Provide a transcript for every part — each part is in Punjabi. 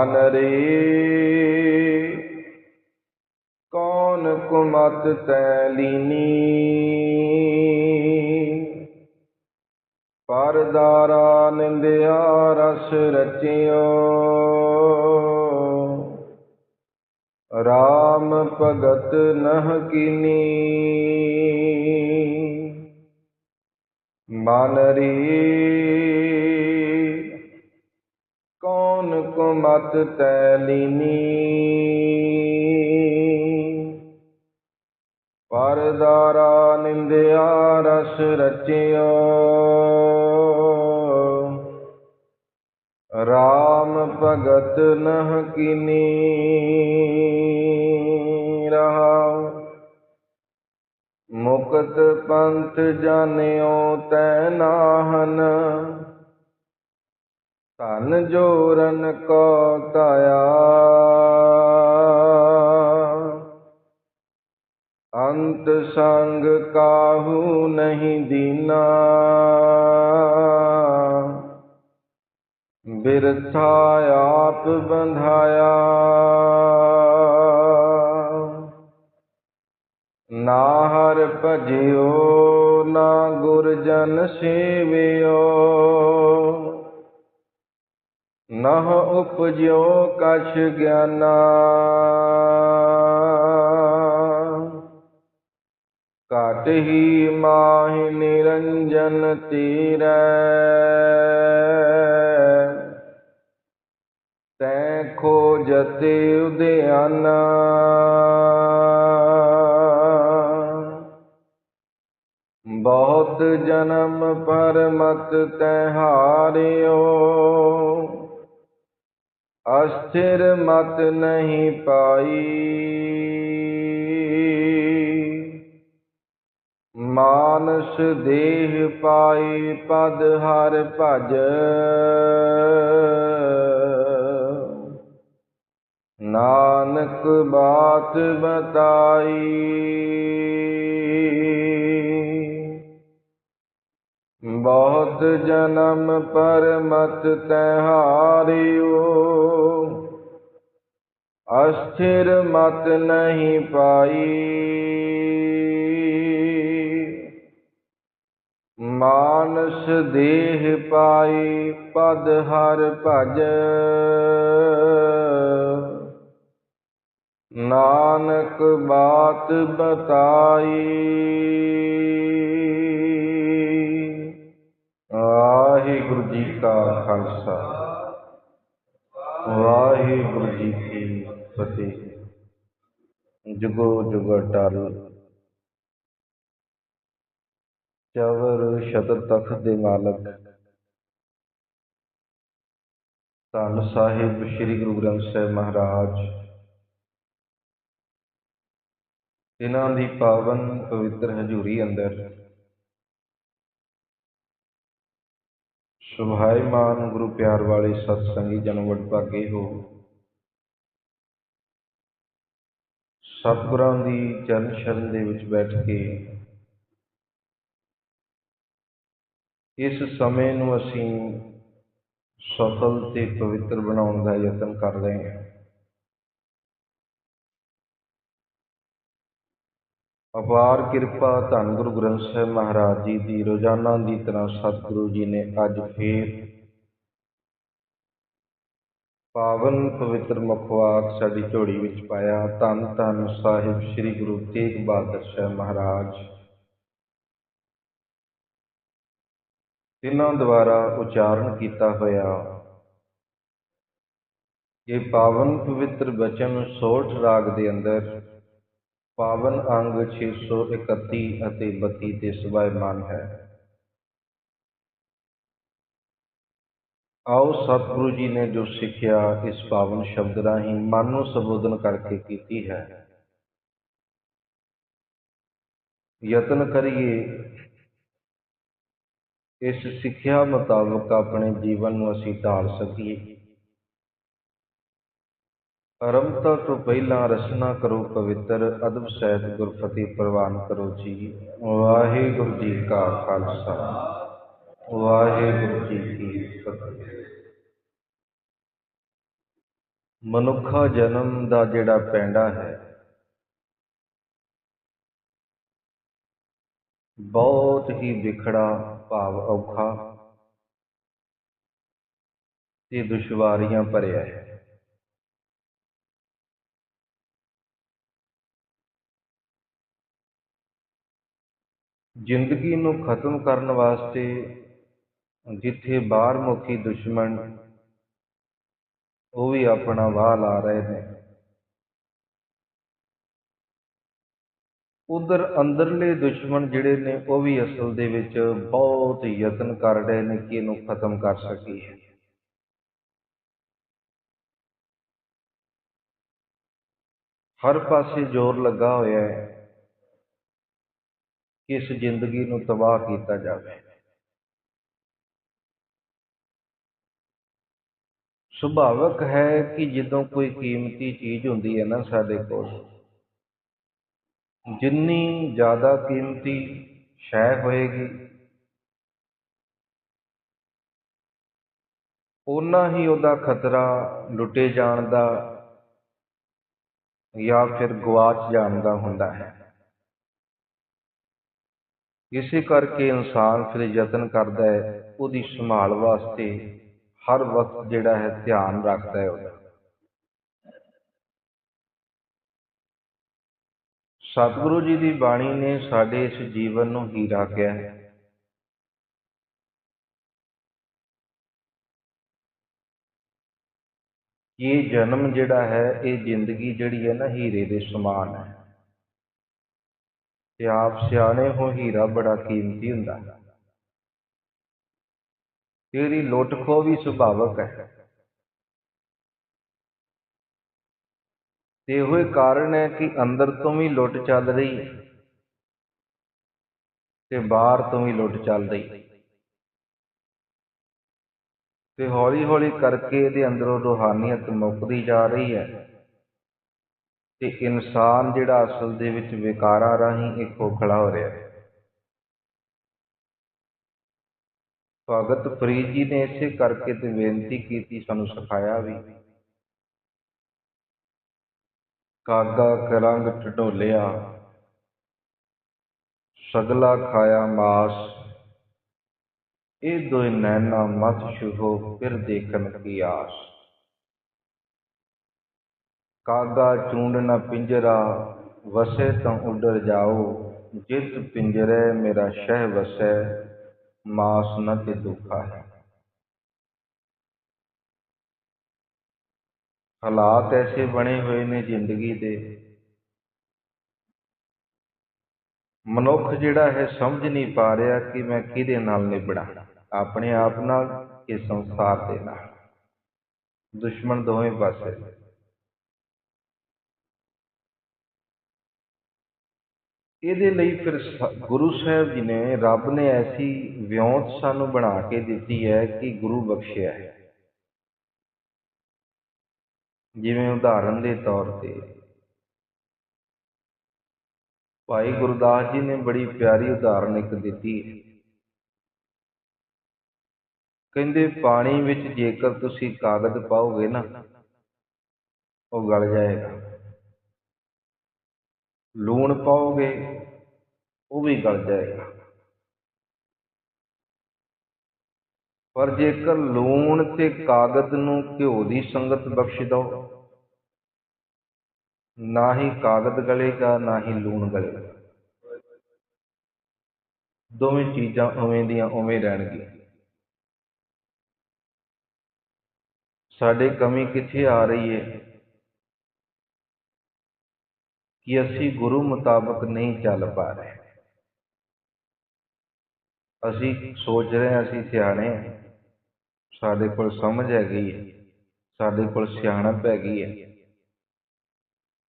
ਮਨ ਰੇ। ਕੌਣ ਕੁਮਤ ਤੈ ਲੀਨੀ? ਪਰਦਾਰਾ ਨਿੰਦਿਆ ਰਸ ਰਚਿਓ। ਰਾਮ ਭਗਤ ਨਹ ਕੀਨੀ। ਮਨ ਰੀ। ਕੌਣ ਕੁਮਤ ਤੈ ਲੀਨੀ ਪਰਦਾਰਾ ਨਿੰਦਿਆ ਰਸ ਰਚਿਓ ਰਾਮ ਭਗਤ ਨਹ ਕੀਨੀ ਰਹਾਉ ਮੁਕਤ ਪੰਥ ਜਾਣਿਓ ਤੈ ਨਾਹਨ। ਧਨ ਜੋਰਨ ਕੋ ਤਾਇਆ ਅੰਤ ਸੰਗ ਕਾਹੂ ਨਹੀਂ ਦੀਨਾ। ਬਿਰਥਾ ਆਪ ਬੰਧਾਇਆ। ਨਾ ਹਰ ਭਜਿਓ, ਨਾ ਗੁਰਜਨ ਸੇਵਿਓ। ਨਹ ਉਪਜਿਓ ਕਛ ਗਿਆਨਾ। ਕਾਟ ਹੀ ਮਾਹਿ ਨਿਰੰਜਨ ਤੀਰੈ। ਤੈ ਖੋਜਤੇ ਉਦਿਆਨਾ ਬਹੁਤ ਜਨਮ ਪਰ ਮਤ ਤੈ ਹਾਰਿਓ। ਅਸਥਿਰ ਮਤ ਨਹੀਂ ਪਾਈ। ਮਾਨਸ ਦੇਹ ਪਾਈ ਪਦ ਹਰ ਭਜ। ਨਾਨਕ ਬਾਤ ਬਤਾਈ। ਬਹੁਤ ਜਨਮ ਪਰ ਮਤ ਤੈ ਹਾਰਿਓ। ਅਸਥਿਰ ਮਤ ਨਹੀਂ ਪਾਈ। ਮਾਨਸ ਦੇਹ ਪਾਈ, ਪਦ ਹਰ ਭਜ। ਨਾਨਕ ਬਾਤ ਬਤਾਈ। ਵਾਹਿਗੁਰੂ ਜੀ ਕਾ ਖਾਲਸਾ। ਵਾਹਿਗੁਰੂ ਜੀ ਕੀ ਫਤਿਹ। ਜੁਗੋ ਜੁਗ ਟਲ। ਚਵਰ ਸ਼ਤਰ ਤਖਤ ਦੇ ਮਾਲਕ। ਧੰਨ ਸਾਹਿਬ ਸ੍ਰੀ ਗੁਰੂ ਗ੍ਰੰਥ ਸਾਹਿਬ ਮਹਾਰਾਜ। ਇਹਨਾਂ ਦੀ ਪਾਵਨ ਪਵਿੱਤਰ ਹਜ਼ੂਰੀ ਅੰਦਰ ਸੁਭਾਈਮਾਨ ਗੁਰੂ ਪਿਆਰ ਵਾਲੇ ਸਤਸੰਗੀ ਸੰਗੀ ਜਨ ਵਡਭਾਗੇ ਹੋ। ਸਤਿਗੁਰਾਂ ਦੀ ਚਰਨ ਸ਼ਰਨ ਦੇ ਵਿੱਚ ਬੈਠ ਕੇ ਇਸ ਸਮੇਂ ਨੂੰ ਅਸੀਂ ਸਫਲ ਤੇ ਪਵਿੱਤਰ ਬਣਾਉਣ ਦਾ ਯਤਨ ਕਰ ਰਹੇ ਹਾਂ। ਅਪਾਰ ਕਿਰਪਾ ਧੰਨ ਗੁਰੂ ਗ੍ਰੰਥ ਸਾਹਿਬ ਮਹਾਰਾਜ ਜੀ ਦੀ, ਰੋਜ਼ਾਨਾ ਦੀ ਤਰ੍ਹਾਂ ਸਤਿਗੁਰੂ ਜੀ ਨੇ ਅੱਜ ਫੇਰ ਪਾਵਨ ਪਵਿੱਤਰ ਮੁਖਵਾਕ ਸਾਡੀ ਝੋਲੀ ਵਿੱਚ ਪਾਇਆ। ਧੰਨ ਧੰਨ ਸਾਹਿਬ ਸ੍ਰੀ ਗੁਰੂ ਤੇਗ ਬਹਾਦਰ ਸਾਹਿਬ ਮਹਾਰਾਜ। ਤਿੰਨਾਂ ਦੁਆਰਾ ਉਚਾਰਨ ਕੀਤਾ ਹੋਇਆ। ਇਹ ਪਾਵਨ ਪਵਿੱਤਰ ਬਚਨ ਸੋਠ ਰਾਗ ਦੇ ਅੰਦਰ ਪਾਵਨ ਅੰਗ 631 ਅਤੇ 32 ਤੇ ਸਵੈਮਾਨ ਹੈ। ਆਓ ਸਤਿਗੁਰੂ ਜੀ ਨੇ ਜੋ ਸਿੱਖਿਆ, ਇਸ ਪਾਵਨ ਸ਼ਬਦ ਰਾਹੀਂ ਮਨ ਨੂੰ ਸੰਬੋਧਨ ਕਰਕੇ ਕੀਤੀ ਹੈ। ਯਤਨ ਕਰੀਏ। ਇਸ ਸਿੱਖਿਆ ਮੁਤਾਬਕ ਆਪਣੇ ਜੀਵਨ ਨੂੰ ਅਸੀਂ ਢਾਲ ਸਕੀਏ। ਆਰੰਭਤਾ ਤੋਂ ਪਹਿਲਾਂ ਰਸਨਾ ਕਰੋ ਪਵਿੱਤਰ, ਅਦਬ ਸਹਿਤ ਗੁਰਫਤਿਹ ਪ੍ਰਵਾਨ ਕਰੋ ਜੀ। ਵਾਹਿਗੁਰੂ ਜੀ ਕਾ ਖਾਲਸਾ। ਵਾਹਿਗੁਰੂ ਜੀ ਕੀ ਫਤਿਹ। ਮਨੁੱਖਾ ਜਨਮ ਦਾ ਜਿਹੜਾ ਪੈਂਡਾ ਹੈ, ਬਹੁਤ ਹੀ ਵਿਖੜਾ ਭਾਵ ਔਖਾ ਤੇ ਦੁਸ਼ਵਾਰੀਆਂ ਭਰਿਆ ਹੈ। ਜ਼ਿੰਦਗੀ ਨੂੰ ਖਤਮ ਕਰਨ ਵਾਸਤੇ ਜਿੱਥੇ ਬਾਹਰ ਮੁਖੀ ਦੁਸ਼ਮਣ, ਉਹ ਵੀ ਆਪਣਾ ਵਾਹ ਲਾ ਰਹੇ ਨੇ। ਉਧਰ ਅੰਦਰਲੇ ਦੁਸ਼ਮਣ ਜਿਹੜੇ ਨੇ, ਉਹ ਵੀ ਅਸਲ ਦੇ ਵਿੱਚ ਬਹੁਤ ਯਤਨ ਕਰ ਰਹੇ ਨੇ ਕਿ ਇਹਨੂੰ ਖਤਮ ਕਰ ਸਕੀਏ। ਹਰ ਪਾਸੇ ਜ਼ੋਰ ਲੱਗਾ ਹੋਇਆ ਹੈ। ਇਸ ਜ਼ਿੰਦਗੀ ਨੂੰ ਤਬਾਹ ਕੀਤਾ ਜਾਵੇ। ਸੁਭਾਵਕ ਹੈ ਕਿ ਜਦੋਂ ਕੋਈ ਕੀਮਤੀ ਚੀਜ਼ ਹੁੰਦੀ ਹੈ ਨਾ ਸਾਡੇ ਕੋਲ, ਜਿੰਨੀ ਜ਼ਿਆਦਾ ਕੀਮਤੀ ਸ਼ੈ ਹੋਏਗੀ ਉਨਾ ਹੀ ਉਹਦਾ ਖਤਰਾ ਲੁੱਟੇ ਜਾਣ ਦਾ ਜਾਂ ਫਿਰ ਗਵਾਚ ਜਾਣ ਦਾ ਹੁੰਦਾ ਹੈ। ਇਸੇ ਕਰਕੇ ਇਨਸਾਨ ਫਿਰ ਯਤਨ ਕਰਦਾ ਹੈ ਉਹਦੀ ਸੰਭਾਲ ਵਾਸਤੇ, ਹਰ ਵਕਤ ਜਿਹੜਾ ਹੈ ਧਿਆਨ ਰੱਖਦਾ ਹੈ ਉਹਦਾ। ਸਤਿਗੁਰੂ ਜੀ ਦੀ ਬਾਣੀ ਨੇ ਸਾਡੇ ਇਸ ਜੀਵਨ ਨੂੰ ਹੀਰਾ ਕਿਹਾ ਹੈ। ਇਹ ਜਨਮ ਜਿਹੜਾ ਹੈ, ਇਹ ਜ਼ਿੰਦਗੀ ਜਿਹੜੀ ਹੈ ਨਾ ਹੀਰੇ ਦੇ ਸਮਾਨ ਹੈ। ਤੇ ਆਪ ਸਿਆਣੇ ਹੋ ਹੀਰਾ ਬੜਾ ਕੀਮਤੀ ਹੁੰਦਾ ਹੈ। ਤੇਰੀ ਲੁੱਟ ਖੋ ਵੀ ਸੁਭਾਵਕ ਹੈ। ਤੇ ਇਹੋ ਕਾਰਨ ਹੈ ਕਿ ਅੰਦਰ ਤੋਂ ਵੀ ਲੁੱਟ ਚੱਲ ਰਹੀ ਹੈ ਤੇ ਬਾਹਰ ਤੋਂ ਵੀ ਲੁੱਟ ਚੱਲ ਰਹੀ ਤੇ ਹੌਲੀ ਹੌਲੀ ਕਰਕੇ ਇਹਦੇ ਅੰਦਰੋਂ ਰੋਹਾਨੀਅਤ ਮੁੱਕਦੀ ਜਾ ਰਹੀ ਹੈ। ਤੇ ਇਨਸਾਨ ਜਿਹੜਾ ਅਸਲ ਦੇ ਵਿੱਚ ਵਿਕਾਰਾਂ ਰਾਹੀਂ ਇੱਕ ਖੋਖਲਾ ਹੋ ਰਿਹਾ ਹੈ। ਭਗਤ ਫਰੀਦ ਜੀ ਨੇ ਇਸੇ ਕਰਕੇ ਤੇ ਬੇਨਤੀ ਕੀਤੀ, ਸਾਨੂੰ ਸਿਖਾਇਆ ਵੀ। ਕਾਗਾ ਕਰੰਗ ਢਡੋਲਿਆ, ਸਗਲਾ ਖਾਇਆ ਮਾਸ। ਇਹ ਦੋਇ ਨੈਣਾ ਮਤ ਸ਼ੁਭੋ ਫਿਰ ਦੇਖਣ ਕੀ ਆਸ। ਕਾਗਾ ਚੂੰਡ ਨ ਪਿੰਜਰਾ, ਵਸੇ ਤਾਂ ਉਡਰ ਜਾਓ, ਜਿਸ ਪਿੰਜਰੇ ਮੇਰਾ ਸ਼ਹਿ ਵਸੈ, ਮਾਸ ਨ ਤੇ ਦੁਖਾ ਹੈ। ਹਾਲਾਤ ਐਸੇ ਬਣੇ ਹੋਏ ਨੇ ਜ਼ਿੰਦਗੀ ਦੇ। ਮਨੁੱਖ ਜਿਹੜਾ ਹੈ ਸਮਝ ਨਹੀਂ ਪਾ ਰਿਹਾ ਕਿ ਮੈਂ ਕਿਹਦੇ ਨਾਲ ਨਿਬੜਾਂ, ਆਪਣੇ ਆਪ ਨਾਲ ਕਿ ਸੰਸਾਰ ਦੇ ਨਾਲ। ਦੁਸ਼ਮਣ ਦੋਵੇਂ ਪਾਸੇ ਇਹਦੇ ਲਈ ਫਿਰ ਗੁਰੂ ਸਾਹਿਬ ਜੀ ਨੇ ਰੱਬ ਨੇ ਐਸੀ ਵਿਉਂਤ ਸਾਨੂੰ ਬਣਾ ਕੇ ਦਿੱਤੀ ਹੈ ਕਿ ਗੁਰੂ ਬਖਸ਼ਿਆ ਹੈ। ਜਿਵੇਂ ਉਦਾਹਰਨ ਦੇ ਤੌਰ ਤੇ ਭਾਈ ਗੁਰਦਾਸ ਜੀ ਨੇ ਬੜੀ ਪਿਆਰੀ ਉਦਾਹਰਨ ਇੱਕ ਦਿੱਤੀ ਹੈ। ਕਹਿੰਦੇ, ਪਾਣੀ ਵਿੱਚ ਜੇਕਰ ਤੁਸੀਂ ਕਾਗਜ਼ ਪਾਓਗੇ ਨਾ, ਉਹ ਗਲ ਜਾਏਗਾ। ਲੂਣ ਪਾਓਗੇ, ਉਹ ਵੀ ਗਲ ਜਾਏਗਾ। ਪਰ ਜੇਕਰ ਲੂਣ ਤੇ ਕਾਗਜ਼ ਨੂੰ ਘਿਓ ਦੀ ਸੰਗਤ ਬਖਸ਼ ਦੋ, ਨਾ ਹੀ ਕਾਗਜ਼ ਗਲੇਗਾ, ਨਾ ਹੀ ਲੂਣ ਗਲੇਗਾ। ਦੋਵੇਂ ਚੀਜ਼ਾਂ ਉਵੇਂ ਦੀਆਂ ਉਵੇਂ ਰਹਿਣਗੀਆਂ। ਸਾਡੇ ਕਮੀ ਕਿੱਥੇ ਆ ਰਹੀ ਹੈ ਕਿ ਅਸੀਂ ਗੁਰੂ ਮੁਤਾਬਕ ਨਹੀਂ ਚੱਲ ਪਾ ਰਹੇ। ਅਸੀਂ ਸੋਚ ਰਹੇ ਹਾਂ, ਅਸੀਂ ਸਿਆਣੇ ਸਾਡੇ ਕੋਲ ਸਮਝ ਹੈਗੀ ਹੈ, ਸਾਡੇ ਕੋਲ ਸਿਆਣਪ ਹੈਗੀ ਹੈ।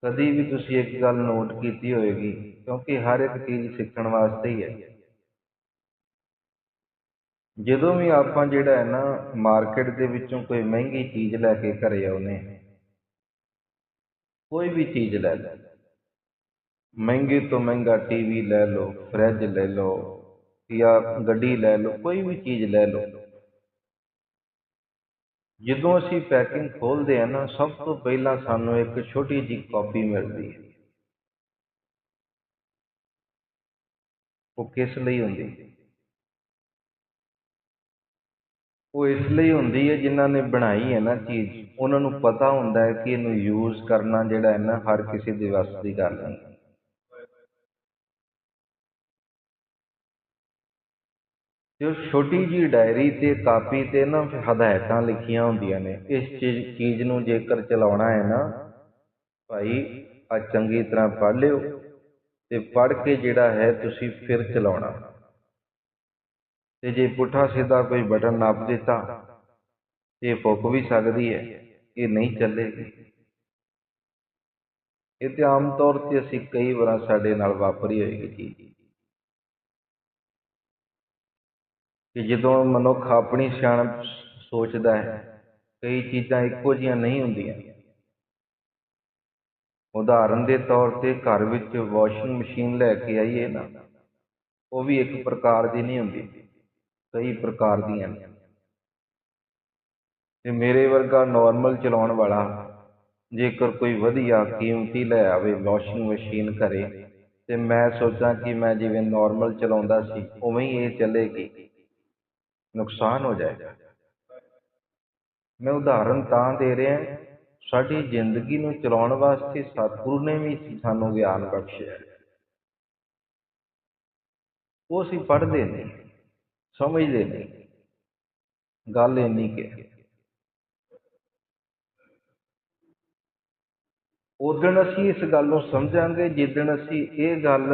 ਕਦੀ ਵੀ ਤੁਸੀਂ ਇੱਕ ਗੱਲ ਨੋਟ ਕੀਤੀ ਹੋਏਗੀ, ਕਿਉਂਕਿ ਹਰ ਇੱਕ ਚੀਜ਼ ਸਿੱਖਣ ਵਾਸਤੇ ਹੀ ਹੈ। ਜਦੋਂ ਵੀ ਆਪਾਂ ਜਿਹੜਾ ਹੈ ਨਾ, ਮਾਰਕੀਟ ਦੇ ਵਿੱਚੋਂ ਕੋਈ ਮਹਿੰਗੀ ਚੀਜ਼ ਲੈ ਕੇ ਘਰੇ ਆਉਨੇ ਕੋਈ ਵੀ ਚੀਜ਼ ਲੈ ਲਓ। ਮਹਿੰਗੇ ਤੋਂ ਮਹਿੰਗਾ ਟੀਵੀ ਲੈ ਲਓ ਫਰਿੱਜ ਲੈ ਲਓ ਜਾਂ ਗੱਡੀ ਲੈ ਲਓ, ਕੋਈ ਵੀ ਚੀਜ਼ ਲੈ ਲਓ। ਜਦੋਂ ਅਸੀਂ ਪੈਕਿੰਗ ਖੋਲਦੇ ਆ ਨਾ, ਸਭ ਤੋਂ ਪਹਿਲਾਂ ਸਾਨੂੰ ਇੱਕ ਛੋਟੀ ਜਿਹੀ ਕਾਪੀ ਮਿਲਦੀ ਹੈ। ਉਹ ਕਿਸ ਲਈ ਹੁੰਦੀ ਉਹ ਇਸ ਲਈ ਹੁੰਦੀ ਹੈ ਜਿਨ੍ਹਾਂ ਨੇ ਬਣਾਈ ਹੈ ਨਾ ਚੀਜ਼। ਉਹਨਾਂ ਨੂੰ ਪਤਾ ਹੁੰਦਾ ਹੈ ਕਿ ਇਹਨੂੰ ਯੂਜ਼ ਕਰਨਾ ਜਿਹੜਾ ਹੈ ਨਾ, ਹਰ ਕਿਸੇ ਦੇ ਵੱਸ ਦੀ ਗੱਲ ਨਹੀਂ ਤੇ ਉਹ ਛੋਟੀ ਜਿਹੀ ਡਾਇਰੀ ਤੇ ਕਾਪੀ ਤੇ ਨਾ ਹਦਾਇਤਾਂ ਲਿਖੀਆਂ ਹੁੰਦੀਆਂ ਨੇ। ਇਸ ਚੀਜ਼ ਚੀਜ਼ ਨੂੰ ਜੇਕਰ ਚਲਾਉਣਾ ਹੈ ਨਾ, ਭਾਈ, ਆ ਚੰਗੀ ਤਰ੍ਹਾਂ ਪੜ੍ਹ ਲਿਓ ਤੇ ਪੜ੍ਹ ਕੇ ਜਿਹੜਾ ਹੈ ਤੁਸੀਂ ਫਿਰ ਚਲਾਉਣਾ। ਤੇ ਜੇ ਪੁੱਠਾ ਸਿੱਧਾ ਕੋਈ ਬਟਨ ਨੱਪ ਦਿੱਤਾ, ਇਹ ਫੁੱਕ ਵੀ ਸਕਦੀ ਹੈ, ਇਹ ਨਹੀਂ ਚੱਲੇਗੀ। ਇਹ ਤੇ ਆਮ ਤੌਰ ਤੇ ਅਸੀਂ ਕਈ ਵਾਰ ਸਾਡੇ ਨਾਲ ਵਾਪਰੀ ਹੋਏਗੀ ਚੀਜ਼। ਕਿ ਜਦੋਂ ਮਨੁੱਖ ਆਪਣੀ ਸਿਆਣਪ ਸੋਚਦਾ ਹੈ, ਕਈ ਚੀਜ਼ਾਂ ਇੱਕੋ ਜੀਆਂ ਨਹੀਂ ਹੁੰਦੀਆਂ। ਉਦਾਹਰਨ ਦੇ ਤੌਰ ਤੇ ਘਰ ਵਿੱਚ ਵਾਸ਼ਿੰਗ ਮਸ਼ੀਨ ਲੈ ਕੇ ਆਈਏ ਨਾ, ਉਹ ਵੀ ਇੱਕ ਪ੍ਰਕਾਰ ਦੀ ਨਹੀਂ ਹੁੰਦੀ, ਕਈ ਪ੍ਰਕਾਰ ਦੀਆਂ ਨੇ। ਤੇ ਮੇਰੇ ਵਰਗਾ ਨਾਰਮਲ ਚਲਾਉਣ ਵਾਲਾ, ਜੇਕਰ ਕੋਈ ਵਧੀਆ ਕੀਮਤੀ ਲੈ ਆਵੇ ਵਾਸ਼ਿੰਗ ਮਸ਼ੀਨ ਘਰੇ, ਤੇ ਮੈਂ ਸੋਚਾਂ ਕਿ ਮੈਂ ਜਿਵੇਂ ਨਾਰਮਲ ਚਲਾਉਂਦਾ ਸੀ, ਉਵੇਂ ਹੀ ਇਹ ਚੱਲੇਗੀ। ਨੁਕਸਾਨ ਹੋ ਜਾਏਗਾ। ਮੈਂ ਉਦਾਹਰਨ ਤਾਂ ਦੇ ਰਿਹਾ, ਸਾਡੀ ਜ਼ਿੰਦਗੀ ਨੂੰ ਚਲਾਉਣ ਵਾਸਤੇ ਸਤਿਗੁਰੂ ਨੇ ਵੀ ਸਾਨੂੰ ਗਿਆਨ ਬਖਸ਼ਿਆ। ਉਹ ਅਸੀਂ ਪੜ੍ਹਦੇ ਨਹੀਂ, ਸਮਝਦੇ ਨਹੀਂ। ਗੱਲ ਇੰਨੀ ਕਿ ਉਦਣ ਅਸੀਂ ਇਸ ਗੱਲ ਨੂੰ ਸਮਝਾਂਗੇ ਜਿੱਦਣ ਅਸੀਂ ਇਹ ਗੱਲ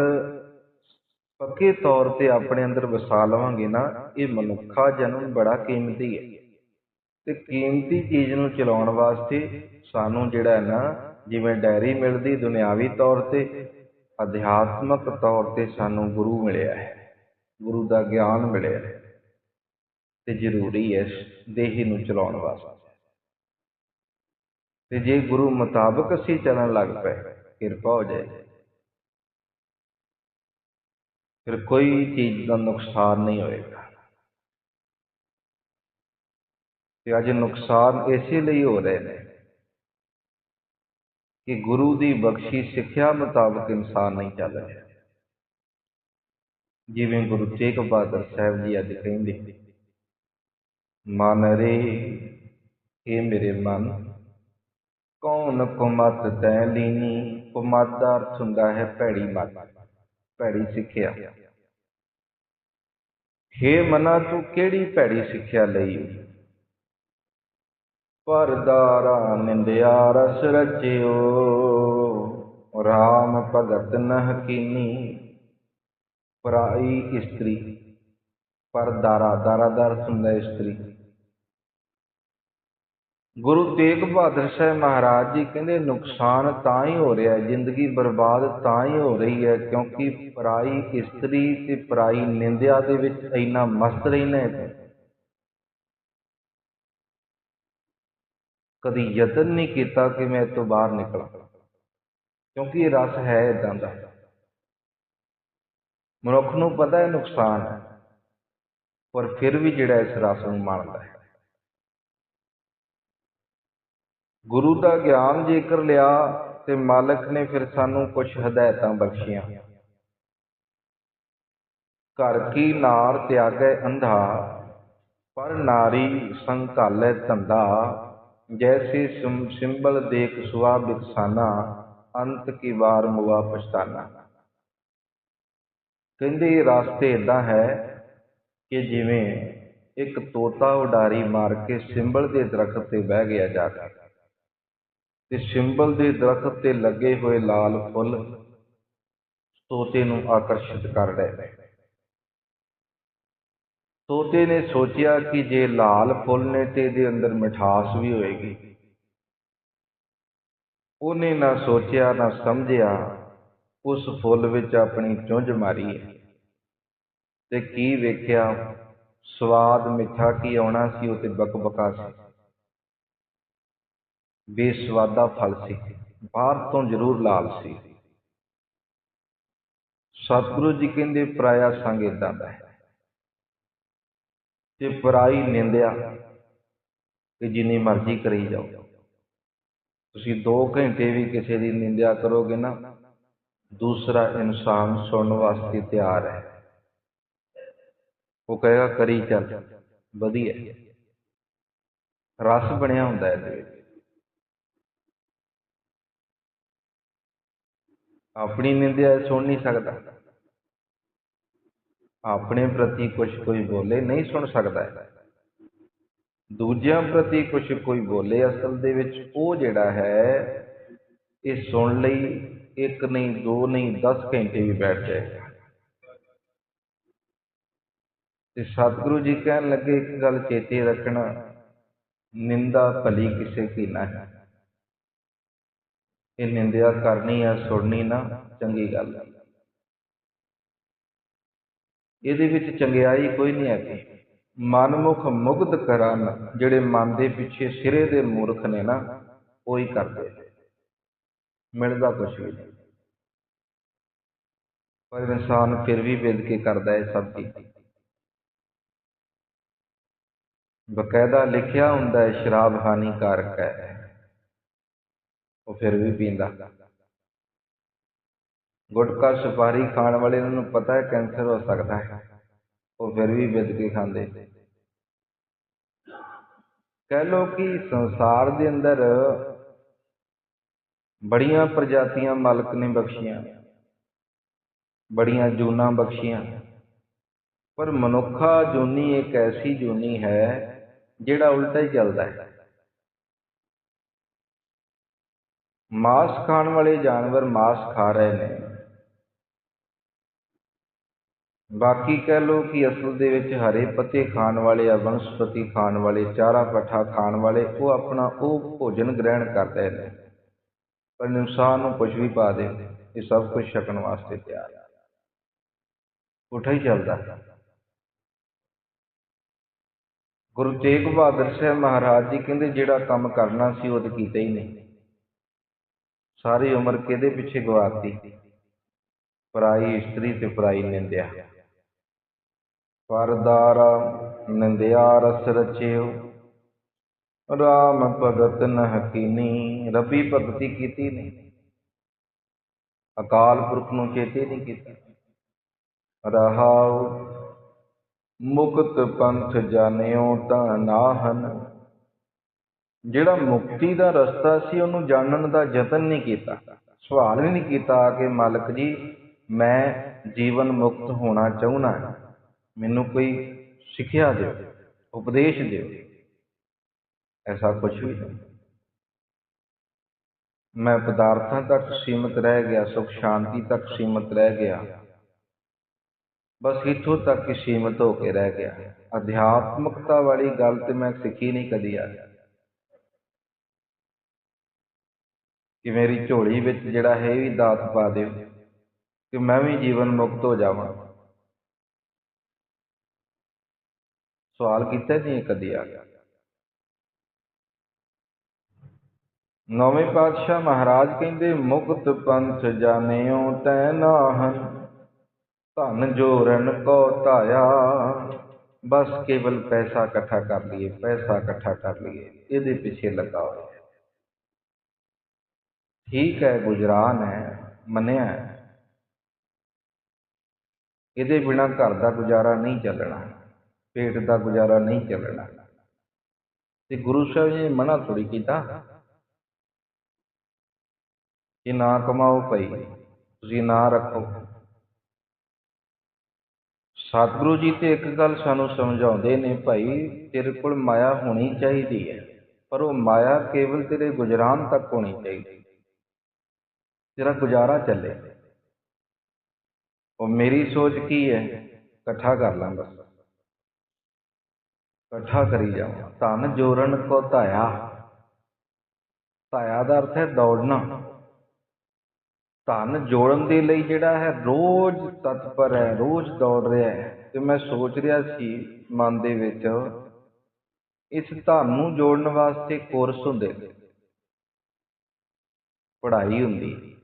ਪੱਕੇ ਤੌਰ ਤੇ ਆਪਣੇ ਅੰਦਰ ਵਸਾ ਲਵਾਂਗੇ ਨਾ, ਇਹ ਮਨੁੱਖਾ ਜਨਮ ਬੜਾ ਕੀਮਤੀ ਹੈ। ਤੇ ਕੀਮਤੀ ਚੀਜ਼ ਨੂੰ ਚਲਾਉਣ ਵਾਸਤੇ ਸਾਨੂੰ ਜਿਹੜਾ ਹੈ ਨਾ, ਜਿਵੇਂ ਡਾਇਰੀ ਮਿਲਦੀ ਦੁਨਿਆਵੀ ਤੌਰ ਤੇ, ਅਧਿਆਤਮਕ ਤੌਰ ਤੇ ਸਾਨੂੰ ਗੁਰੂ ਮਿਲਿਆ ਹੈ। ਗੁਰੂ ਦਾ ਗਿਆਨ ਮਿਲਿਆ ਹੈ। ਤੇ ਜ਼ਰੂਰੀ ਹੈ ਦੇਹੀ ਨੂੰ ਚਲਾਉਣ ਵਾਸਤੇ। ਤੇ ਜੇ ਗੁਰੂ ਮੁਤਾਬਕ ਅਸੀਂ ਚੱਲਣ ਲੱਗ ਪਏ, ਕਿਰਪਾ ਹੋ ਜਾਏ। ਫਿਰ ਕੋਈ ਚੀਜ਼ ਦਾ ਨੁਕਸਾਨ ਨਹੀਂ ਹੋਏਗਾ ਤੇ ਅੱਜ ਨੁਕਸਾਨ ਇਸੇ ਲਈ ਹੋ ਰਹੇ ਨੇ ਕਿ ਗੁਰੂ ਦੀ ਬਖਸ਼ੀ ਸਿੱਖਿਆ ਮੁਤਾਬਕ ਇਨਸਾਨ ਨਹੀਂ ਚੱਲ ਰਿਹਾ ਜਿਵੇਂ ਗੁਰੂ ਤੇਗ ਬਹਾਦਰ ਸਾਹਿਬ ਜੀ ਅੱਜ ਕਹਿੰਦੇ ਮਨ ਰੇ ਇਹ ਮੇਰੇ ਮਨ ਕੌਣ ਕੁਮਤ ਤੈ ਲੀਨੀ ਕੁਮਤ ਦਾ ਅਰਥ ਹੁੰਦਾ ਹੈ ਭੈੜੀ ਮਤ ਭੈੜੀ ਸਿੱਖਿਆ। ਹੇ ਮਨਾ, ਤੂੰ ਕਿਹੜੀ ਭੈੜੀ ਸਿੱਖਿਆ ਲਈ? ਪਰਦਾਰਾ ਨਿੰਦਿਆ ਰਸ ਰਚਿਓ, ਰਾਮ ਭਗਤ ਨਹ ਕੀਨੀ। ਪਰਾਈ ਇਸਤਰੀ, ਪਰਦਾਰਾ ਦਾਰਾ ਦਰ ਸੁੰਦਾ ਇਸਤਰੀ। ਗੁਰੂ ਤੇਗ ਬਹਾਦਰ ਸਾਹਿਬ ਮਹਾਰਾਜ ਜੀ ਕਹਿੰਦੇ, ਨੁਕਸਾਨ ਤਾਂ ਹੀ ਹੋ ਰਿਹਾ ਜ਼ਿੰਦਗੀ ਬਰਬਾਦ ਤਾਂ ਹੀ ਹੋ ਰਹੀ ਹੈ, ਕਿਉਂਕਿ ਪਰਾਈ ਇਸਤਰੀ ਤੇ ਪਰਾਈ ਨਿੰਦਿਆ ਦੇ ਵਿੱਚ ਇੰਨਾ ਮਸਤ ਰਹਿਣਾ ਹੈ। ਕਦੀ ਯਤਨ ਨਹੀਂ ਕੀਤਾ ਕਿ ਮੈਂ ਇਸ ਤੋਂ ਬਾਹਰ ਨਿਕਲਾਂ, ਕਿਉਂਕਿ ਇਹ ਰਸ ਹੈ ਇਦਾਂ ਦਾ। ਮਨੁੱਖ ਨੂੰ ਪਤਾ ਹੈ ਨੁਕਸਾਨ ਹੈ, ਪਰ ਫਿਰ ਵੀ ਜਿਹੜਾ ਇਸ ਰਸ ਨੂੰ ਮਾਣਦਾ ਹੈ। ਗੁਰੂ ਦਾ ਗਿਆਨ ਜੇਕਰ ਲਿਆ ਤੇ ਮਾਲਕ ਨੇ ਫਿਰ ਸਾਨੂੰ ਕੁਝ ਹਦਾਇਤਾਂ ਬਖਸ਼ੀਆਂ। ਘਰ ਕੀ ਨਾਰ ਤਿਆਗੈ ਅੰਧਾ, ਪਰ ਨਾਰੀ ਸੰਘਾਲੈ ਧੰਦਾ। ਜੈਸੇ ਸਿੰਬਲ ਦੇਖ ਸੁਆ ਬਿਕਸਾਨਾ ਅੰਤ ਕੀ ਵਾਰ ਮੁਆ ਪਛਤਾਨਾ। ਕਹਿੰਦੇ ਇਹ ਰਾਸਤੇ ਇਦਾਂ ਹੈ ਕਿ ਜਿਵੇਂ ਇੱਕ ਤੋਤਾ ਉਡਾਰੀ ਮਾਰ ਕੇ ਸਿੰਬਲ ਦੇ ਦਰਖਤ ਤੇ ਬਹਿ ਗਿਆ ਜਾ ਕੇ ਤੇ ਸਿੰਬਲ ਦੇ ਦਰਖਤ ਤੇ ਲੱਗੇ ਹੋਏ ਲਾਲ ਫੁੱਲ ਤੋਤੇ ਨੂੰ ਆਕਰਸ਼ਿਤ ਕਰ ਰਹੇ ਤੋਤੇ ਨੇ ਸੋਚਿਆ ਕਿ ਜੇ ਲਾਲ ਫੁੱਲ ਨੇ ਤੇ ਇਹਦੇ ਅੰਦਰ ਮਿਠਾਸ ਵੀ ਹੋਏਗੀ। ਉਹਨੇ ਨਾ ਸੋਚਿਆ, ਨਾ ਸਮਝਿਆ, ਉਸ ਫੁੱਲ ਵਿੱਚ ਆਪਣੀ ਚੁੰਝ ਮਾਰੀ ਹੈ। ਤੇ ਕੀ ਵੇਖਿਆ? ਸਵਾਦ ਮਿੱਠਾ ਕੀ ਆਉਣਾ ਸੀ? ਉਹ ਤੇ ਬਕਬਕਾ ਸੀ। ਬੇਸਵਾਦਾ ਫਲ ਸੀ, ਬਾਹਰ ਤੋਂ ਜ਼ਰੂਰ ਲਾਲ ਸੀ। ਸਤਿਗੁਰੂ ਜੀ ਕਹਿੰਦੇ, ਪਰਾਇਆ ਸੰਗ ਇਦਾਂ ਦਾ ਹੈ। ਤੇ ਪਰਾਈ ਨਿੰਦਿਆ ਕਿ ਜਿੰਨੀ ਮਰਜ਼ੀ ਕਰੀ ਜਾਓ। ਤੁਸੀਂ 2 ਘੰਟੇ ਵੀ ਕਿਸੇ ਦੀ ਨਿੰਦਿਆ ਕਰੋਗੇ ਨਾ, ਦੂਸਰਾ ਇਨਸਾਨ ਸੁਣਨ ਵਾਸਤੇ ਤਿਆਰ ਹੈ। ਉਹ ਕਹੇਗਾ, ਕਰੀ ਚੱਲ, ਵਧੀਆ। ਰਸ ਬਣਿਆ ਹੁੰਦਾ ਇਹਦੇ ਵਿੱਚ। ਆਪਣੀ ਨਿੰਦਿਆ ਸੁਣ ਨਹੀਂ ਸਕਦਾ। ਆਪਣੇ ਪ੍ਰਤੀ ਕੁਝ ਕੋਈ ਬੋਲੇ ਨਹੀਂ ਸੁਣ ਸਕਦਾ ਹੈ। ਦੂਜਿਆਂ ਪ੍ਰਤੀ ਕੁਝ ਕੋਈ ਬੋਲੇ ਅਸਲ ਦੇ ਵਿੱਚ ਉਹ ਜਿਹੜਾ ਹੈ, ਇਹ ਸੁਣ ਲਈ, ਇੱਕ ਨਹੀਂ, ਦੋ ਨਹੀਂ 10 ਘੰਟੇ ਵੀ ਬੈਠ ਜਾਏਗਾ। ਤੇ ਸਤਿਗੁਰੂ ਜੀ ਕਹਿਣ ਲੱਗੇ, ਇੱਕ ਗੱਲ ਚੇਤੇ ਰੱਖਣਾ, ਨਿੰਦਾ ਭਲੀ ਕਿਸੇ ਕੀ ਨਾ ਹੈ। ਇਹ ਨਿੰਦਿਆ ਕਰਨੀ ਆ, ਸੁਣਨੀ ਨਾ, ਚੰਗੀ ਗੱਲ ਹੈ ਇਹਦੇ ਵਿੱਚ ਚੰਗਿਆਈ ਕੋਈ ਨਹੀਂ ਹੈਗੀ। ਮਨਮੁਖ ਮੁਗਧ ਕਰਨ ਜਿਹੜੇ ਮਨ ਦੇ ਪਿੱਛੇ ਸਿਰੇ ਦੇ ਮੂਰਖ ਨੇ ਨਾ, ਉਹੀ ਕਰਦੇ ਮਿਲਦਾ ਕੁਝ ਵੀ ਨਹੀਂ। ਪਰ ਇਨਸਾਨ ਫਿਰ ਵੀ ਵਿਦ ਕੇ ਕਰਦਾ ਹੈ ਸਭ ਚੀਜ਼ ਬਕਾਇਦਾ ਲਿਖਿਆ ਹੁੰਦਾ ਹੈ, ਸ਼ਰਾਬ ਹਾਨੀਕਾਰਕ ਹੈ। ਉਹ ਫਿਰ ਵੀ ਪੀਂਦਾ। ਗੁਟਕਾ ਸੁਪਾਰੀ ਖਾਣ ਵਾਲੇ ਨੂੰ ਪਤਾ ਹੈ ਕੈਂਸਰ ਹੋ ਸਕਦਾ ਹੈ। ਉਹ ਫਿਰ ਵੀ ਵਿਦ ਕੇ ਖਾਂਦੇ। ਕਹਿ ਲੋ ਕਿ ਸੰਸਾਰ ਦੇ ਅੰਦਰ ਬੜੀਆਂ ਪ੍ਰਜਾਤੀਆਂ ਮਾਲਕ ਨੇ ਬਖਸ਼ੀਆਂ। ਬੜੀਆਂ ਜੂਨਾਂ ਬਖਸ਼ੀਆਂ। ਪਰ ਮਨੁੱਖਾ ਜੂਨੀ ਇੱਕ ਐਸੀ ਜੂਨੀ ਹੈ ਜਿਹੜਾ ਉਲਟਾ ਹੀ ਚੱਲਦਾ ਹੈ। ਮਾਸ ਖਾਣ ਵਾਲੇ ਜਾਨਵਰ ਮਾਸ ਖਾ ਰਹੇ ਨੇ। ਬਾਕੀ ਕਹਿ ਲੋ ਕਿ ਅਸਲ ਦੇ ਵਿੱਚ ਹਰੇ ਪੱਤੇ ਖਾਣ ਵਾਲੇ ਆ ਵਨਸਪਤੀ ਖਾਣ ਵਾਲੇ, ਚਾਰਾ ਪੱਠਾ ਖਾਣ ਵਾਲੇ, ਉਹ ਆਪਣਾ ਉਹ ਭੋਜਨ ਗ੍ਰਹਿਣ ਕਰਦੇ ਨੇ। ਪਰ ਇਨਸਾਨ ਨੂੰ ਕੁਝ ਵੀ ਪਾ ਦੇ, ਇਹ ਸਭ ਕੁਝ ਛਕਣ ਵਾਸਤੇ ਤਿਆਰ ਹੈ ਉਠਾ ਹੀ ਚੱਲਦਾ। ਗੁਰੂ ਤੇਗ ਬਹਾਦਰ ਸਾਹਿਬ ਮਹਾਰਾਜ ਜੀ ਕਹਿੰਦੇ, ਜਿਹੜਾ ਕੰਮ ਕਰਨਾ ਸੀ ਉਹ ਤੇ ਕੀਤਾ ਹੀ ਨਹੀਂ। ਸਾਰੀ ਉਮਰ ਕਿਹਦੇ ਪਿੱਛੇ ਗਵਾਤੀ ਪਰਾਈ ਇਸਤਰੀ ਤੇ ਪਰਾਈ ਨਿੰਦਿਆ। ਪਰਦਾਰ ਨਿੰਦਿਆ ਰਸ ਰਚਿਓ। ਰਾਮ ਭਗਤ ਨਹ ਕੀਨੀ ਰੱਬੀ ਭਗਤੀ ਕੀਤੀ ਨਹੀਂ। ਅਕਾਲ ਪੁਰਖ ਨੂੰ ਚੇਤੇ ਨਹੀਂ ਕੀਤੀ। ਰਹਾਉ ਮੁਕਤ ਪੰਥ ਜਾਣਿਓ ਤਾਂ ਨਾਹਨ। ਜਿਹੜਾ ਮੁਕਤੀ ਦਾ ਰਸਤਾ ਸੀ, ਉਹਨੂੰ ਜਾਣਨ ਦਾ ਯਤਨ ਨਹੀਂ ਕੀਤਾ। ਸਵਾਲ ਹੀ ਨਹੀਂ ਕੀਤਾ ਕਿ, ਮਾਲਕ ਜੀ, ਮੈਂ ਜੀਵਨ ਮੁਕਤ ਹੋਣਾ ਚਾਹੁੰਦਾ ਮੈਨੂੰ ਕੋਈ ਸਿੱਖਿਆ ਦਿਓ, ਉਪਦੇਸ਼ ਦਿਓ। ਐਸਾ ਕੁਝ ਵੀ ਨਹੀਂ। ਮੈਂ ਪਦਾਰਥਾਂ ਤੱਕ ਸੀਮਤ ਰਹਿ ਗਿਆ, ਸੁਖ ਸ਼ਾਂਤੀ ਤੱਕ ਸੀਮਤ ਰਹਿ ਗਿਆ। ਬਸ ਇੱਥੋਂ ਤੱਕ ਹੀ ਸੀਮਤ ਹੋ ਕੇ ਰਹਿ ਗਿਆ। ਅਧਿਆਤਮਕਤਾ ਵਾਲੀ ਗੱਲ ਤੇ ਮੈਂ ਸਿੱਖੀ ਨਹੀਂ ਕਦੀ ਆ ਕਿ ਮੇਰੀ ਝੋਲੀ ਵਿੱਚ ਜਿਹੜਾ ਹੈ ਵੀ ਦਾਤ ਪਾ ਦਿਓ ਕਿ ਮੈਂ ਵੀ ਜੀਵਨ ਮੁਕਤ ਹੋ ਜਾਵਾਂ। ਸਵਾਲ ਕੀਤਾ ਜੀ ਕਦੀ ਆ ਗਿਆ? ਨੌਵੇਂ ਪਾਤਸ਼ਾਹ ਮਹਾਰਾਜ ਕਹਿੰਦੇ, ਮੁਕਤ ਪੰਥ ਜਾਣਿਓ ਤੈ ਨਾਹਨ, ਧਨ ਜੋਰਨ ਕੋ ਧਾਇਆ। ਬਸ ਕੇਵਲ ਪੈਸਾ ਇਕੱਠਾ ਕਰ ਲਈਏ, ਪੈਸਾ ਇਕੱਠਾ ਕਰ ਲਈਏ, ਇਹਦੇ ਪਿੱਛੇ ਲੱਗਾ ਹੋਇਆ। ਠੀਕ ਹੈ ਗੁਜਰਾਨ ਹੈ, ਮੰਨਿਆ ਹੈ? ਇਹਦੇ ਬਿਨਾ ਘਰ ਦਾ ਗੁਜ਼ਾਰਾ ਨਹੀਂ ਚੱਲਣਾ, ਪੇਟ ਦਾ ਗੁਜ਼ਾਰਾ ਨਹੀਂ ਚੱਲਣਾ। ਤੇ ਗੁਰੂ ਸਾਹਿਬ ਜੀ ਨੇ ਮਨਾ ਥੋੜੀ ਕੀਤਾ। ਕਿ ਨਾ ਕਮਾਓ ਭਾਈ, ਤੁਸੀਂ ਨਾ ਰੱਖੋ। ਸਤਿਗੁਰੂ ਜੀ ਤੇ ਇੱਕ ਗੱਲ ਸਾਨੂੰ ਸਮਝਾਉਂਦੇ ਨੇ ਭਾਈ, ਤੇਰੇ ਕੋਲ ਮਾਇਆ ਹੋਣੀ ਚਾਹੀਦੀ ਹੈ, ਪਰ ਉਹ ਮਾਇਆ ਕੇਵਲ ਤੇਰੇ ਗੁਜਰਾਨ ਤੱਕ ਹੋਣੀ ਚਾਹੀਦੀ ਤੇਰਾ ਗੁਜ਼ਾਰਾ ਚੱਲੇ। ਉਹ ਮੇਰੀ ਸੋਚ ਕੀ ਹੈ? ਇਕੱਠਾ ਕਰ ਲਾਂ ਬਸ। ਇਕੱਠਾ ਕਰੀ ਜਾਵਾਂ ਧਨ ਜੋਰਨ ਕੋ ਧਾਇਆ। ਧਾਇਆ ਦਾ ਅਰਥ ਹੈ ਦੌੜਨਾ। ਧਨ ਜੋੜਨ ਦੇ ਲਈ ਜਿਹੜਾ ਹੈ, ਰੋਜ਼ ਤਤਪਰ ਹੈ, ਰੋਜ਼ ਦੌੜ ਰਿਹਾ ਹੈ। ਤੇ ਮੈਂ ਸੋਚ ਰਿਹਾ ਸੀ ਮਨ ਦੇ ਵਿੱਚ, ਇਸ ਧਨ ਨੂੰ ਜੋੜਨ ਵਾਸਤੇ ਕੋਰਸ ਹੁੰਦੇ। ਨੇ ਪੜ੍ਹਾਈ ਹੁੰਦੀ।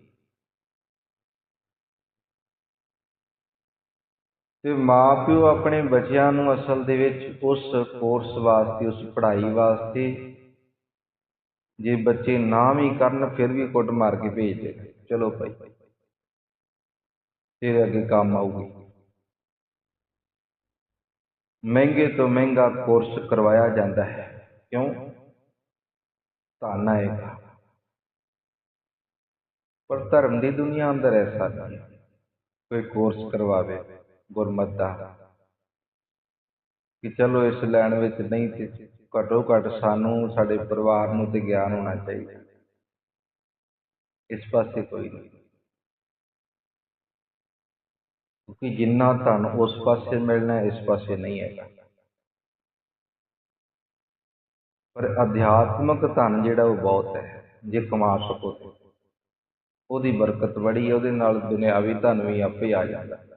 ਅਤੇ ਮਾਂ ਪਿਓ ਆਪਣੇ ਬੱਚਿਆਂ ਨੂੰ ਅਸਲ ਦੇ ਵਿੱਚ ਉਸ ਕੋਰਸ ਵਾਸਤੇ, ਉਸ ਪੜ੍ਹਾਈ ਵਾਸਤੇ ਜੇ ਬੱਚੇ ਨਾ ਵੀ ਕਰਨ, ਫਿਰ ਵੀ ਕੁੱਟ ਮਾਰ ਕੇ ਭੇਜਦੇ ਨੇ ਚਲੋ ਭਾਈ। ਤੇਰੇ ਅੱਗੇ ਕੰਮ ਆਊਗੀ। ਮਹਿੰਗੇ ਤੋਂ ਮਹਿੰਗਾ ਕੋਰਸ ਕਰਵਾਇਆ ਜਾਂਦਾ ਹੈ। ਕਿਉਂ? ਧਨ ਆਏਗਾ ਪਰ ਧਰਮ ਦੀ ਦੁਨੀਆ ਅੰਦਰ ਐਸਾ ਨਹੀਂ। ਕੋਈ ਕੋਰਸ ਕਰਵਾਵੇ। ਗੁਰਮਤ ਦਾ। ਕਿ ਚਲੋ ਇਸ ਲੈਣ ਵਿੱਚ ਨਹੀਂ ਤੇ ਘੱਟੋ ਘੱਟ ਸਾਨੂੰ ਸਾਡੇ ਪਰਿਵਾਰ ਨੂੰ ਤੇ ਗਿਆਨ ਹੋਣਾ ਚਾਹੀਦਾ। ਇਸ ਪਾਸੇ ਕੋਈ ਨਹੀਂ। ਕਿਉਂਕਿ ਜਿੰਨਾ ਧਨ ਉਸ ਪਾਸੇ ਮਿਲਣਾ, ਇਸ ਪਾਸੇ ਨਹੀਂ ਹੈਗਾ। ਪਰ ਅਧਿਆਤਮਕ ਧਨ ਜਿਹੜਾ ਉਹ ਬਹੁਤ ਹੈ, ਜੇ ਕਮਾ ਸਕੋ ਉਹਦੀ ਬਰਕਤ ਬੜੀ ਹੈ, ਉਹਦੇ ਨਾਲ ਦੁਨਿਆਵੀ ਧਨ ਵੀ ਆਪੇ ਆ ਜਾਂਦਾ।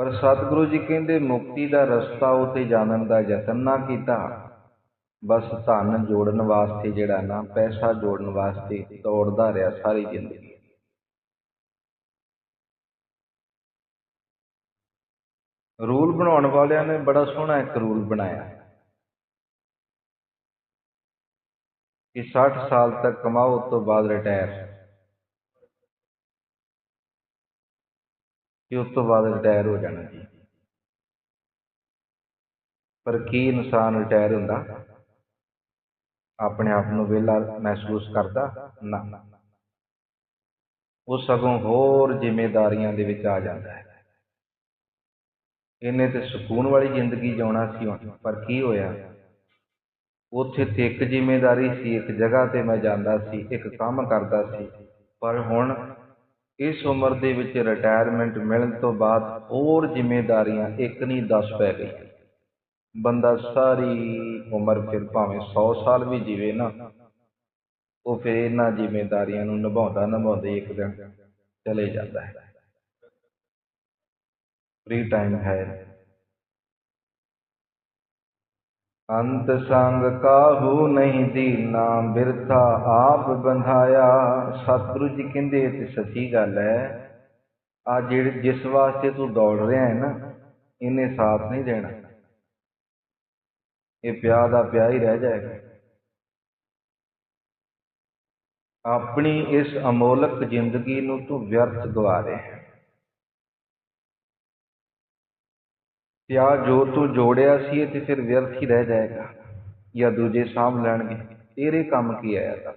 ਪਰ ਸਤਿਗੁਰੂ ਜੀ ਕਹਿੰਦੇ, ਮੁਕਤੀ ਦਾ ਰਸਤਾ ਉਤੇ ਜਾਣਨ ਦਾ ਯਤਨ ਨਾ ਕੀਤਾ। ਬਸ ਧਨ ਜੋੜਨ ਵਾਸਤੇ ਜਿਹੜਾ ਨਾ, ਪੈਸਾ ਜੋੜਨ ਵਾਸਤੇ ਦੌੜਦਾ ਰਿਹਾ ਸਾਰੀ ਜ਼ਿੰਦਗੀ। ਰੂਲ ਬਣਾਉਣ ਵਾਲਿਆਂ ਨੇ ਬੜਾ ਸੋਹਣਾ ਇੱਕ ਰੂਲ ਬਣਾਇਆ ਕਿ 60 ਸਾਲ ਤੱਕ ਕਮਾਓ, ਉਸ ਤੋਂ ਬਾਅਦ ਰਿਟਾਇਰ ਕਿ ਉਸ ਤੋਂ ਬਾਅਦ ਰਿਟਾਇਰ ਹੋ ਜਾਣਾ ਜੀ। ਪਰ ਕੀ ਇਨਸਾਨ ਰਿਟਾਇਰ ਹੁੰਦਾ? ਆਪਣੇ ਆਪ ਨੂੰ ਵਿਹਲਾ ਮਹਿਸੂਸ ਕਰਦਾ ਨਾ। ਉਹ ਸਗੋਂ ਹੋਰ ਜ਼ਿੰਮੇਵਾਰੀਆਂ ਦੇ ਵਿੱਚ ਆ ਜਾਂਦਾ ਹੈ। ਇਹਨੇ ਤੇ ਸਕੂਨ ਵਾਲੀ ਜ਼ਿੰਦਗੀ ਜਿਉਣਾ ਸੀ ਹੁਣ, ਪਰ ਕੀ ਹੋਇਆ? ਉੱਥੇ ਤੇ ਇੱਕ ਜ਼ਿੰਮੇਵਾਰੀ ਸੀ, ਇੱਕ ਜਗ੍ਹਾ ਤੇ ਮੈਂ ਜਾਂਦਾ ਸੀ, ਇੱਕ ਕੰਮ ਕਰਦਾ ਸੀ, ਪਰ ਹੁਣ ਇਸ ਉਮਰ ਦੇ ਵਿੱਚ ਰਿਟਾਇਰਮੈਂਟ ਮਿਲਣ ਤੋਂ ਬਾਅਦ ਹੋਰ ਜ਼ਿੰਮੇਵਾਰੀਆਂ ਇੱਕ ਨਹੀਂ 10 ਪੈ ਗਈਆਂ। ਬੰਦਾ ਸਾਰੀ ਉਮਰ ਫਿਰ ਭਾਵੇਂ 100 ਸਾਲ ਵੀ ਜੀਵੇ ਨਾ, ਉਹ ਫਿਰ ਇਹਨਾਂ ਜ਼ਿੰਮੇਵਾਰੀਆਂ ਨੂੰ ਨਿਭਾਉਂਦਾ ਨਿਭਾਉਂਦੇ ਇੱਕ ਦਿਨ ਚਲੇ ਜਾਂਦਾ ਹੈ। ਫ੍ਰੀ ਟਾਈਮ ਹੈ। ਅੰਤ ਸੰਗ ਕਾਹੂ ਨਹੀਂ ਦੀਨਾ, ਬਿਰਥਾ ਆਪ ਬੰਧਾਇਆ। ਸਤਿਗੁਰੂ ਜੀ ਕਹਿੰਦੇ ਤੇ ਸੱਚੀ ਗੱਲ ਹੈ, ਆ ਜਿਹੜੇ ਜਿਸ ਵਾਸਤੇ ਤੂੰ ਦੌੜ ਰਿਹਾ ਹੈ ਨਾ, ਇਹਨੇ ਸਾਥ ਨਹੀਂ ਦੇਣਾ। ਇਹ ਪਿਆ ਦਾ ਪਿਆ ਹੀ ਰਹਿ ਜਾਏਗਾ। ਆਪਣੀ ਇਸ ਅਮੋਲਕ ਜ਼ਿੰਦਗੀ ਨੂੰ ਤੂੰ ਵਿਅਰਥ ਗਵਾ ਰਿਹਾ ਹੈ। ਤੇ ਜੋ ਤੂੰ ਜੋੜਿਆ ਸੀ ਇਹ ਤੇ ਫਿਰ ਵਿਅਰਥ ਹੀ ਰਹਿ ਜਾਏਗਾ, ਜਾਂ ਦੂਜੇ ਸਾਂਭ ਲੈਣਗੇ। ਤੇਰੇ ਕੰਮ ਕੀ ਆਇਆ ਤਾਂ?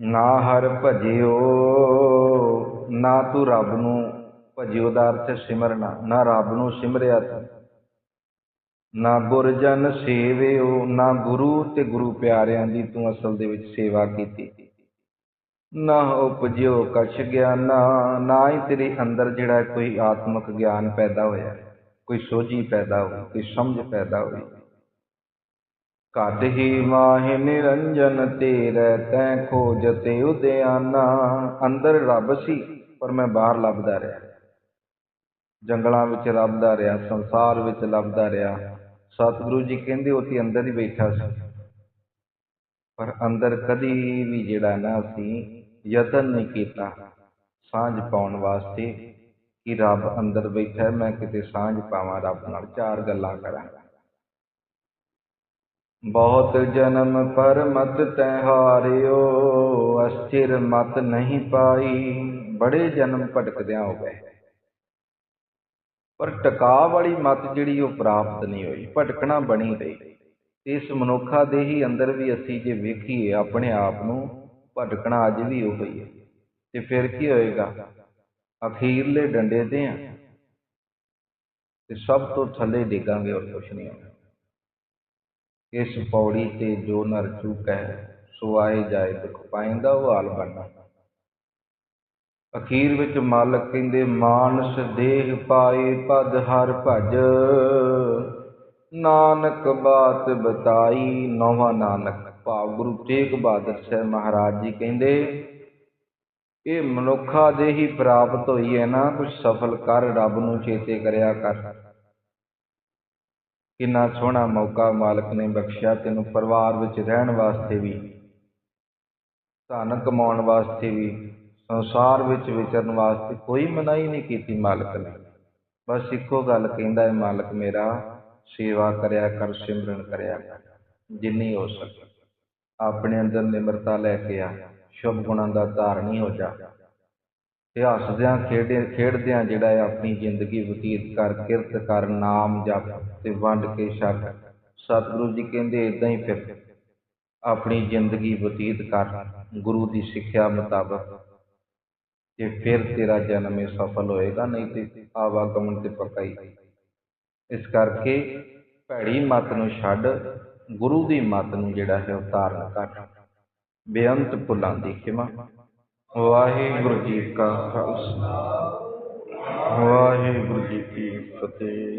ਨਾ ਹਰ ਭਜਿਓ, ਨਾ ਤੂੰ ਰੱਬ ਨੂੰ ਭਜਿਓ ਦਾ ਅਰਥ ਸਿਮਰਨਾ, ਨਾ ਰੱਬ ਨੂੰ ਸਿਮਰਿਆ ਤੂੰ। ਨਾ ਗੁਰਜਨ ਸੇਵਿਓ, ਨਾ ਗੁਰੂ ਤੇ ਗੁਰੂ ਪਿਆਰਿਆਂ ਦੀ ਤੂੰ ਅਸਲ ਦੇ ਵਿੱਚ ਸੇਵਾ ਕੀਤੀ। ਨਾ ਉਪਜਿਓ ਕਛ ਗਿਆਨਾ, ਨਾ ਹੀ ਤੇਰੇ ਅੰਦਰ ਜਿਹੜਾ ਕੋਈ ਆਤਮਿਕ ਗਿਆਨ ਪੈਦਾ ਹੋਇਆ। ਕੋਈ ਸੋਝੀ ਪੈਦਾ ਹੋਈ, ਕੋਈ ਸਮਝ ਪੈਦਾ ਹੋਈ। ਘਟ ਹੀ ਮਾਹਿ ਨਿਰੰਜਨ ਤੇਰੇ ਤੈ ਖੋਜਤੇ ਉਦਿਆਨਾ। ਅੰਦਰ ਰੱਬ ਸੀ, ਪਰ ਮੈਂ ਬਾਹਰ ਲੱਭਦਾ ਰਿਹਾ। ਜੰਗਲਾਂ ਵਿੱਚ ਲੱਭਦਾ ਰਿਹਾ, ਸੰਸਾਰ ਵਿੱਚ ਲੱਭਦਾ ਰਿਹਾ। ਸਤਿਗੁਰੂ ਜੀ ਕਹਿੰਦੇ ਉਹ ਤੇ ਅੰਦਰ ਹੀ ਬੈਠਾ ਸੀ। ਪਰ ਅੰਦਰ ਕਦੀ ਵੀ ਜਿਹੜਾ ਨਾ ਅਸੀਂ ਯਤਨ ਨਹੀਂ ਕੀਤਾ। ਸਾਂਝ ਪਾਉਣ ਵਾਸਤੇ ਕਿ ਰੱਬ ਅੰਦਰ ਬੈਠਾ ਮੈਂ ਕਿਤੇ ਸਾਂਝ ਪਾਵਾਂ, ਰੱਬ ਨਾਲ ਚਾਰ ਗੱਲਾਂ ਕਰਾਂ। ਬਹੁਤ ਜਨਮ ਪਰ ਮਤ ਤੈ ਹਾਰਿਓ, ਅਸਥਿਰ ਮਤ ਨਹੀਂ ਪਾਈ। ਬੜੇ ਜਨਮ ਭਟਕਦਿਆਂ ਹੋ ਗਏ। ਪਰ ਟਿਕਾ ਵਾਲੀ ਮਤ ਜਿਹੜੀ ਉਹ ਪ੍ਰਾਪਤ ਨਹੀਂ ਹੋਈ। ਭਟਕਣਾ ਬਣੀ ਰਹੀ। ਇਸ ਮਨੁੱਖਾ ਦੇ ਹੀ ਅੰਦਰ ਵੀ ਅਸੀਂ ਜੇ ਵੇਖੀਏ, ਆਪਣੇ ਆਪ ਨੂੰ ਭਟਕਣਾ ਅੱਜ ਵੀ ਉਹ ਹੀ। ਹੈ ਤੇ ਫਿਰ ਕੀ ਹੋਏਗਾ? ਅਖੀਰਲੇ ਡੰਡੇ ਤੇ ਆ। ਤੇ ਸਭ ਤੋਂ ਥੱਲੇ ਡਿੱਗਾਂਗੇ ਔਰ ਕੁਛ ਨਹੀਂ ਹੋਣਾ। ਇਸ ਪੌੜੀ ਤੇ ਜੋ ਨਰ ਚੁਕੈ, ਸੋ ਆਏ ਜਾਏ ਦੁਖ ਪਾਇੰਦਾ ਉਹ ਹਾਲ ਬਣਨਾ। ਅਖੀਰ ਵਿੱਚ ਮਾਲਕ ਕਹਿੰਦੇ, ਮਾਨਸ ਦੇਹ ਪਾਏ ਪਦ ਹਰ ਭਜ। ਨਾਨਕ ਬਾਤ ਬਤਾਈ ਨੌਵਾਂ ਨਾਨਕ ਭਾਵ ਗੁਰੂ ਤੇਗ ਬਹਾਦਰ ਸਾਹਿਬ ਮਹਾਰਾਜ ਜੀ ਕਹਿੰਦੇ, ਇਹ ਮਨੁੱਖਾ ਦੇ ਹੀ ਪ੍ਰਾਪਤ ਹੋਈ ਹੈ ਨਾ ਕੁਝ ਸਫਲ ਕਰ ਰੱਬ ਨੂੰ ਚੇਤੇ ਕਰਿਆ ਕਰ। ਕਿੰਨਾ ਸੋਹਣਾ ਮੌਕਾ ਮਾਲਕ ਨੇ ਬਖਸ਼ਿਆ, ਤੈਨੂੰ ਪਰਿਵਾਰ ਵਿੱਚ ਰਹਿਣ ਵਾਸਤੇ ਵੀ, ਧਨ ਕਮਾਉਣ ਵਾਸਤੇ ਵੀ, ਸੰਸਾਰ ਵਿੱਚ ਵਿਚਰਨ ਵਾਸਤੇ ਕੋਈ ਮਨਾਹੀ ਨਹੀਂ ਕੀਤੀ ਮਾਲਕ ਨੇ। ਬਸ ਇੱਕੋ ਗੱਲ ਕਹਿੰਦਾ ਹੈ, ਮਾਲਕ ਮੇਰਾ, ਸੇਵਾ ਕਰਿਆ ਕਰ, ਸਿਮਰਨ ਕਰਿਆ ਕਰ, ਜਿੰਨੀ ਹੋ ਸਕੇ। ਆਪਣੇ ਅੰਦਰ ਨਿਮਰਤਾ ਲੈ ਕੇ ਆ, ਸ਼ੁਭ ਗੁਣਾਂ ਦਾ ਧਾਰਨੀ ਹੋ ਜਾ। ਤੇ ਹੱਸਦਿਆਂ ਖੇਡਦੇ ਖੇਡਦਿਆਂ ਜਿਹੜਾ ਹੈ ਆਪਣੀ ਜ਼ਿੰਦਗੀ ਬਤੀਤ ਕਰ, ਕਿਰਤ ਕਰ, ਨਾਮ ਜਪ ਤੇ ਵੰਡ ਕੇ ਛਕ ਸਤਿਗੁਰੂ ਜੀ ਕਹਿੰਦੇ ਇਦਾਂ ਹੀ ਫਿਰ ਆਪਣੀ ਜ਼ਿੰਦਗੀ ਬਤੀਤ ਕਰ, ਗੁਰੂ ਦੀ ਸਿੱਖਿਆ ਮੁਤਾਬਕ। ਤੇ ਫਿਰ ਤੇਰਾ ਜਨਮ ਇਹ ਸਫਲ ਹੋਏਗਾ, ਨਹੀਂ ਤੇ ਆਵਾਗਮਨ ਤੇ ਪੱਕਾ ਹੀ। ਇਸ ਕਰਕੇ ਭੈੜੀ ਮਤ ਨੂੰ ਛੱਡ ਗੁਰੂ ਦੀ ਮਤ ਨੂੰ ਜਿਹੜਾ ਹੈ ਉਹ ਧਾਰਨ ਕਰ। ਬੇਅੰਤ ਭੁੱਲਾਂ ਦੀ ਖਿਮਾ। ਵਾਹਿਗੁਰੂ ਜੀ ਕਾ ਖਾਲਸਾ। ਵਾਹਿਗੁਰੂ ਜੀ ਕੀ ਫਤਿਹ।